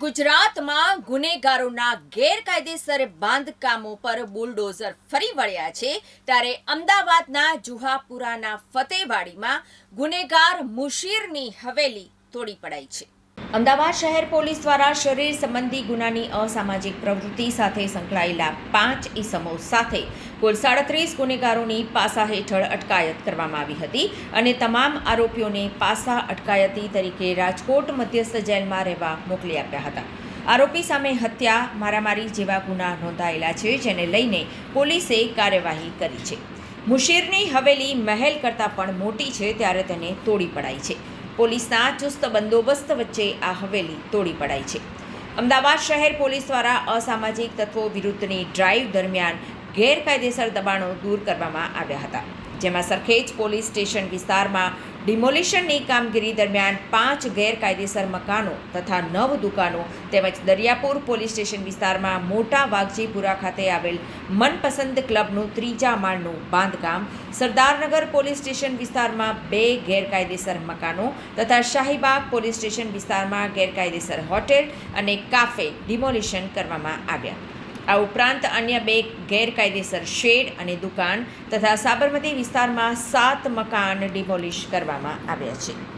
ગુજરાતમાં ગુનેગારોના ગેરકાયદેસર બાંધકામો પર બુલડોઝર ફરી વળ્યા છે, ત્યારે અમદાવાદના જુહાપુરાના ફતેવાડીમાં ગુનેગાર મુશીરની હવેલી તોડી પડાઈ છે. અમદાવાદ શહેર પોલીસ દ્વારા શરીર સંબંધી ગુનાની અસામાજિક પ્રવૃત્તિ સાથે સંકળાયેલા પાંચ ઇસમો સાથે કુલ સાડત્રીસ ગુનેગારોની પાસા હેઠળ અટકાયત કરવામાં આવી હતી અને તમામ આરોપીઓને પાસા અટકાયતી તરીકે રાજકોટ મધ્યસ્થ જેલમાં રહેવા મોકલી આપ્યા હતા. આરોપી સામે હત્યા, મારામારી જેવા ગુના નોંધાયેલા છે, જેને લઈને પોલીસે કાર્યવાહી કરી છે. મુશીરની હવેલી મહેલ કરતાં પણ મોટી છે, ત્યારે તેને તોડી પડાઈ છે. પોલીસના ચુસ્ત બંદોબસ્ત વચ્ચે આ હવેલી તોડી પડાઈ છે. અમદાવાદ શહેર પોલીસ દ્વારા અસામાજિક તત્વો વિરુદ્ધની ડ્રાઈવ દરમિયાન ગેરકાયદેસર દબાણો દૂર કરવામાં આવ્યા હતા, જેમાં સરખેજ પોલીસ સ્ટેશન વિસ્તારમાં ડિમોલિશનની કામગીરી દરમિયાન પાંચ ગેરકાયદેસર મકાનો તથા નવ દુકાનો તેમજ દરિયાપુર પોલીસ સ્ટેશન વિસ્તારમાં મોટા વાઘજીપુરા ખાતે આવેલ મનપસંદ ક્લબનું ત્રીજા માળનું બાંધકામ, સરદારનગર પોલીસ સ્ટેશન વિસ્તારમાં બે ગેરકાયદેસર મકાનો તથા શાહીબાગ પોલીસ સ્ટેશન વિસ્તારમાં ગેરકાયદેસર હોટેલ અને કાફે ડિમોલિશન કરવામાં આવ્યા. આ ઉપરાંત અન્ય બે ગેરકાયદેસર શેડ અને દુકાન તથા સાબરમતી વિસ્તારમાં સાત મકાન ડિમોલિશ કરવામાં આવ્યા છે.